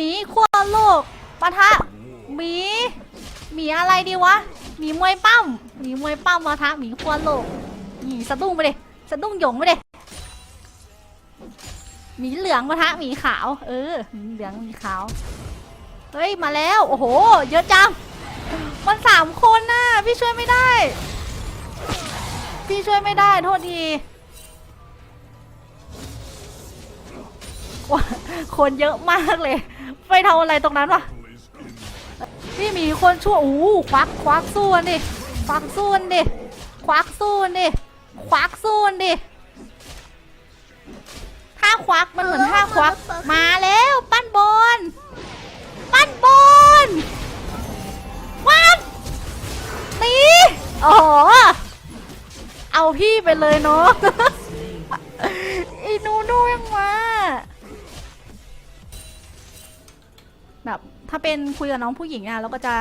มีขั้วโลกปะทะหมีหมีอะไรดีวะหมีมวยปั้มหมีมวยปั้มปะทะหมีขั้วโลกนี่สะดุ้งไปเลยสะดุ้งหยงไปเลยหมีเหลืองปะทะหมีขาว เออหมีเหลืองหมีขาวเฮ้ยมาแล้วโอ้โห เยอะจังมันสามคนน่ะพี่ช่วยไม่ได้ พี่ช่วยไม่ได้โทษทีคนเยอะมากเลย ไปทำอะไรตรงนั้นวะพี่มีคนชั่วอู้ควักควักสู้กันดิควักสู้กันดิควักสู้กันดิควักสู้กันดิท่าควักมันเหมือนท่าควัก มาแล้วปั้นบอลปั้นบอลวัดตีอ๋อเอาพี่ไปเลยเนาะอีนูนูยังมา แบบ ถ้าเป็นคุยกับน้องผู้หญิงอะเราก็จะ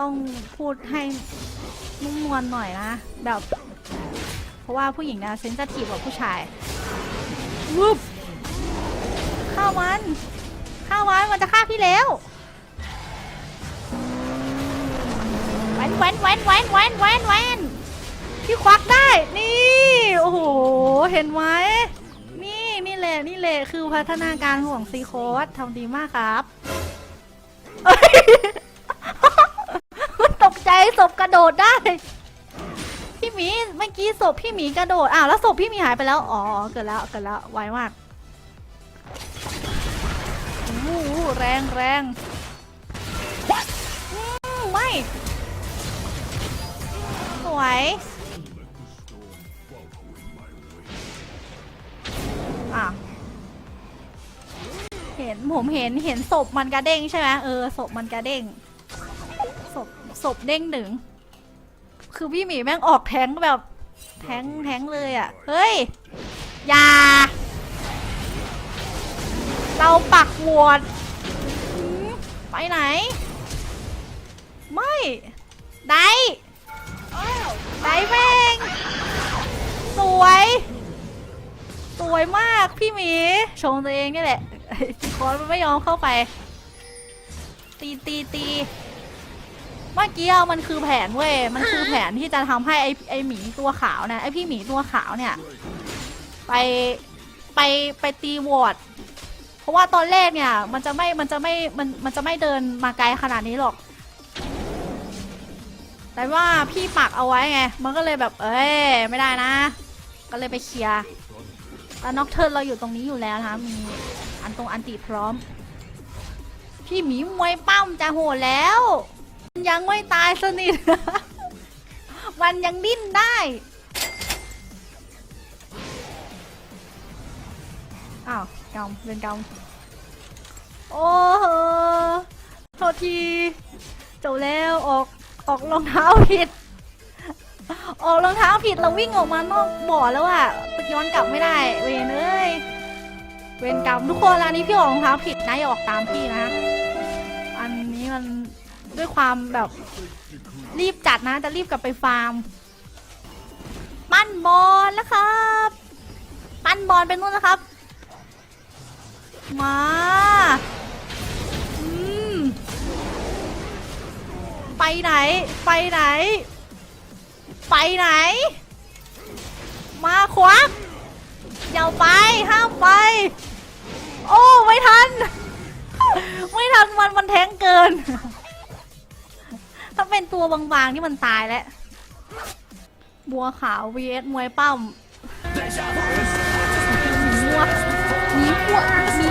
ต้องพูดให้นุ่มนวลหน่อยนะ แบบ เพราะว่าผู้หญิงนะเซนซิทีฟกว่าผู้ชายวุบฆ่ามันฆ่ามันมันจะฆ่าพี่แล้วแวนแวนแวนแวนแวนแวนแวนพี่ควักได้ นี่ โอ้โห เห็นไหมนี่ นี่แหละ นี่แหละ คือพัฒนาการของซีโคสทำดีมากครับ ศพกระโดดได้พี่หมีเมื่อกี้ศพพี่หมีกระโดดอ้าวแล้วศพพี่หมีหายไปแล้วอ๋อเกิดแล้วเกิดแล้วไวมากโอ้แรงแรงไม่สวยอะเห็นผมเห็นเห็นศพมันกระเด้งใช่ไหมเออศพมันกระเด้ง ศพเด้งหนึ่ง คือพี่หมีแม่งออกแทงแบบ แทงแทงเลยอะ่ะ เฮ้ย อย่า เราปักหวดไปไหน ไม่ ได้ได้แม่ง สวย สวยมากพี่หมี ชมตัวเองนี่แหละคอนมันไม่ยอมเข้าไป ตีตีตี เมื่อกี้มันคือแผนเว้ย มันคือแผนที่จะทำให้ไอ้ไอ้หมีตัวขาวนะไอ้พี่หมีตัวขาวเนี่ย ไปไปไปตีวอร์ดเพราะว่าตอนแรกเนี่ย มันจะไม่มันจะไม่มันมันจะไม่เดินมาไกลขนาดนี้หรอก แต่ว่าพี่ปักเอาไว้ไง มันก็เลยแบบ เอ้ยไม่ได้นะ ก็เลยไปเคลียร์แต่น็อกเทิร์นเราอยู่ตรงนี้อยู่แล้วนะคะมีอันตรงอันติพร้อม พี่หมีมวยปั้มจะโหดแล้ว ยังไม่ตายสนิท มันยังดิ้นได้ อ้าวกำเป็นกำโอ้โหโทษทีจบแล้วออกออกรองเท้าผิด ออกรองเท้าผิดเราวิ่งออกมานอกบ่อแล้วอะย้อนกลับไม่ได้ เวนเอ้ย เวนกรรมทุกคนอันนี้พี่ออกรองเท้าผิดนะอย่าออกตามพี่นะ ด้วยความแบบ รีบจัดนะจะรีบกลับไปฟาร์ม ปั้นบอลแล้วครับ ปั้นบอลเป็นนู่นนะครับ มาอืมไปไหน ไปไหน ไปไหน มาควักอย่าไปห้ามไป โอ้ ไม่ทัน ไม่ทันมันมันแทงเกิน ถ้าเป็นตัวบางๆนี่มันตายแล้ว บัวขาว vs มวยปั้มบัวหนีบัวหนี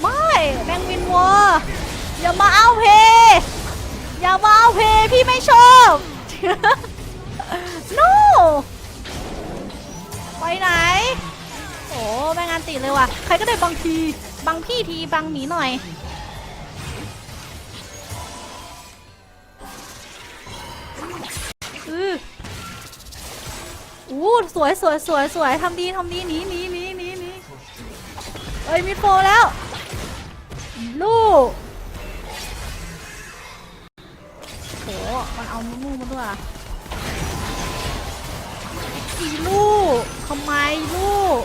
ไม่แมงวินวัวอย่ามาเอาเพ อย่ามาเอาเพ พี่ไม่ชอบ no ไปไหน โอ้แม่งานติดเลยว่ะ ใครก็ได้บางที บางพี่ที บางหมีหน่อย อู้สวยสวยสวยสวยทำดีทำดีหนีหนีหนีหนีหนีเอ้ยมีโฟแล้ว ลูกโหมันเอาลูกมาด้วยอะอีลูกทำไมลูก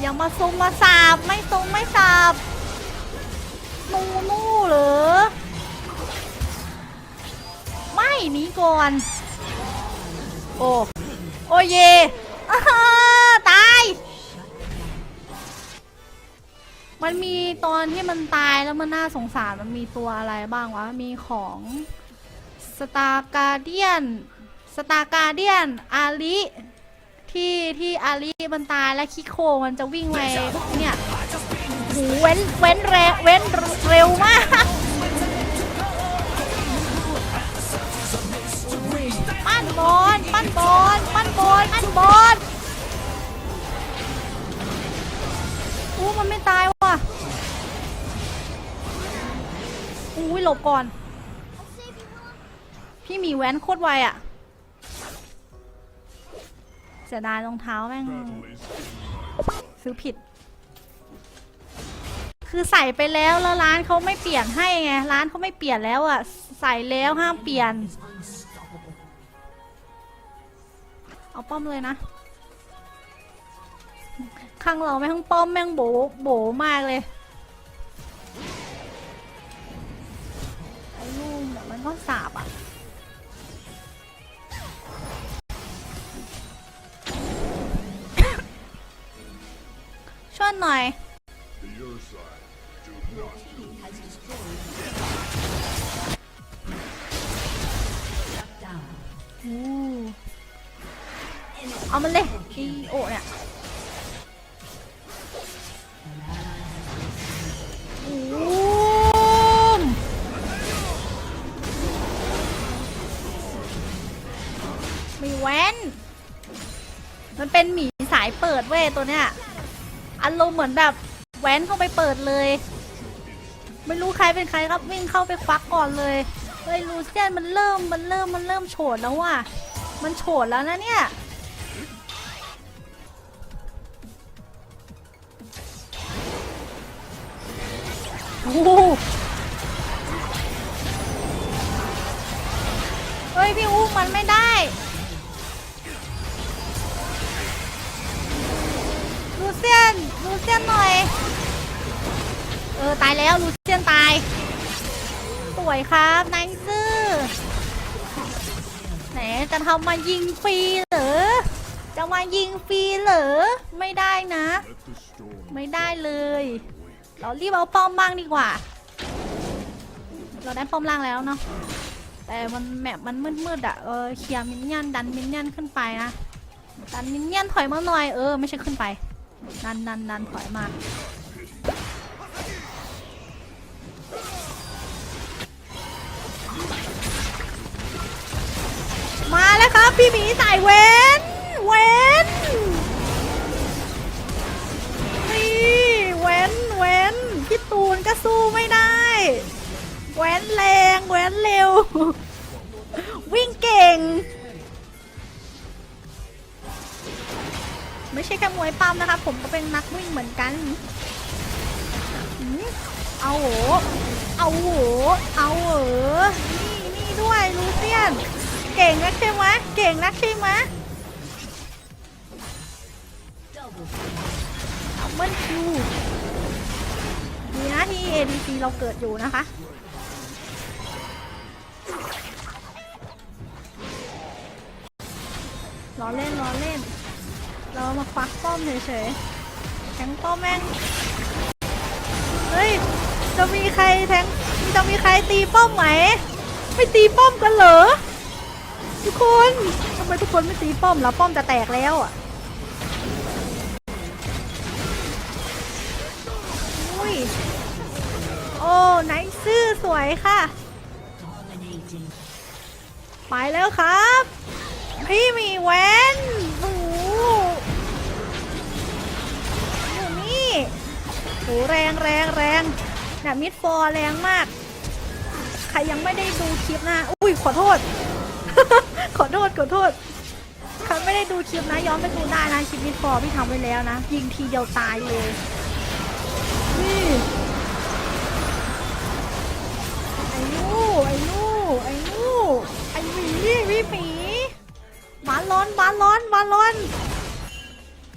อย่ามาซุมมาสาบไม่ซุมไม่สาบนูนูเหรอไม่หนีก่อน โอ้ เยอ้าฮ่ตาย มันมีตอนที่มันตายแล้วมันน่าสงสารมันมีตัวอะไรบ้างวะ มีของสตาร์การเดียนสตาร์การเดียนอาลิที่ที่อาลิมันตายแล้วคิโคมันจะวิ่งไปเนี่ยโหเว้นเว้นแรงเว้นเร็วมาก บก่อน พี่หมีแว้นโคตรไวอะเสียดายรองเท้าแม่ง ซื้อผิด คือใส่ไปแล้วแล้วร้านเขาไม่เปลี่ยนให้ไง ร้านเขาไม่เปลี่ยนแล้วอะใส่แล้วห้ามเปลี่ยน เอาป้อมเลยนะข้างเราแม่งป้อมแม่งโบโบมากเลย มันก็สาบอะช่วยหน่อยเอามันเลยอีโอเนี่ยีแว้นมันเป็นหมีสายเปิดเว้ยตัวเนี้ยอารมณ์เหมือนแบบแว้นเข้าไปเปิดเลย ไม่รู้ใครเป็นใครครับวิ่งเข้าไปควักก่อนเลยเฮ้ยลูเซียนมันเริ่มมันเริ่มมันเริ่มโฉดแล้วว่ะมันโฉดแล้วนะเนี่ยโอ้โหเฮ้ยพี่อุ้มมันไม่ได้ายแล้วลูเซียนตาย สวยครับนายซื่อไหนจะทำมายิงฟรีเหรอจะมายิงฟรีเหรอไม่ได้นะ ไม่ได้เลย เรารีบเอาป้อมบ้างดีกว่า เราได้ป้อมล่างแล้วเนาะแต่มันแมปมันมืดๆอะเออเคลียร์มินเนี่ยนดันมินเนี่ยนขึ้นไปนะดันมินเนี่ยนถอยมาหน่อยเออไม่ใช่ขึ้นไปดันดันดันถอยมา พี่หมีสายเว้น เว้น นี่เว้น เว้น พี่ตูนก็สู้ไม่ได้แว้นแรงแว้นเร็ว วิ่งเก่ง ไม่ใช่แค่มวยปั้มนะคะ ผมก็เป็นนักวิ่งเหมือนกันหืมเอาโห เอาโห เอาเหอนี่นี่ด้วยลูเซียน เก่งนักใช่ไหมเก่งนักใช่ไหมดับเบิลคิวดีนะที่ ADC เราเกิดอยู่นะคะล้อเล่นล้อเล่น เรามาควักป้อมเฉยๆ แทงป้อมแม่ง เฮ้ย จะมีใครแทง จะมีใครตีป้อมไหม ไม่ตีป้อมกันเหรอ ทุกคนทำไมทุกคนไม่ตีป้อมแล้วป้อมจะแตกแล้วอะอุ้ยโอ้ไนท์ซื่อสวยค่ะ ไปแล้วครับ พี่มีแว้นโอ้โหอยู่นี่โหแรงแรงแรงน่ะมิดฟอร์แรงมาก ใครยังไม่ได้ดูคลิปนะ อุ้ยขอโทษ ขอโทษขอโทษใครไม่ได้ดูคลิปนะย้อนไปดูได้นะคลิปมิดฟอพี่ทำไว้แล้วนะ ยิงทีเดียวตายเลยนี่ไอ้ลูกไอ้ลูกไอ้ลูกไอ้หมีพี่หมีมาร้อนมาร้อนมาร้อน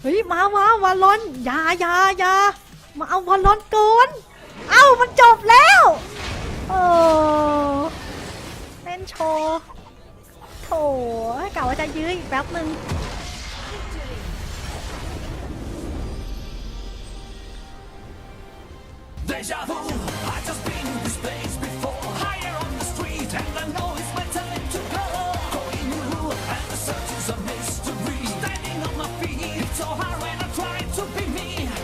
เฮ้ยมามามาลลอนอย่าอย่าอย่ามาเอาบอลลอนก่อนเอ้ามันจบแล้ว โอ้เล่นโชว์ โหกะว่าจะยื้ออีกแป๊บนึงเดจาวู I just been in this place before.